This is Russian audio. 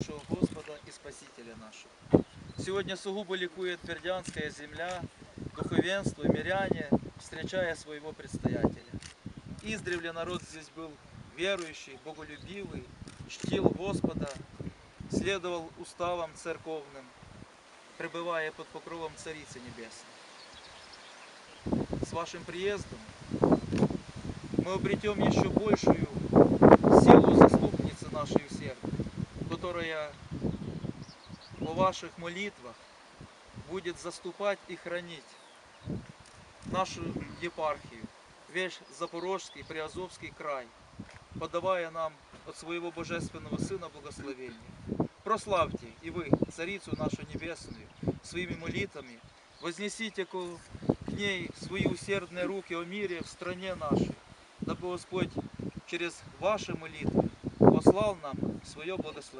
нашего Господа и Спасителя нашего. Сегодня сугубо ликует Твердянская земля, духовенство, миряне, встречая своего предстоятеля. Издревле народ здесь был верующий, боголюбивый, чтил Господа, следовал уставам церковным, пребывая под покровом Царицы Небесной. С вашим приездом мы обретем еще большую которая по ваших молитвах будет заступать и хранить нашу епархию, весь Запорожский, Приазовский край, подавая нам от своего Божественного Сына благословения. Прославьте и вы, Царицу нашу Небесную, своими молитвами, вознесите к ней свои усердные руки о мире в стране нашей, дабы Господь через ваши молитвы послал нам свое благословение.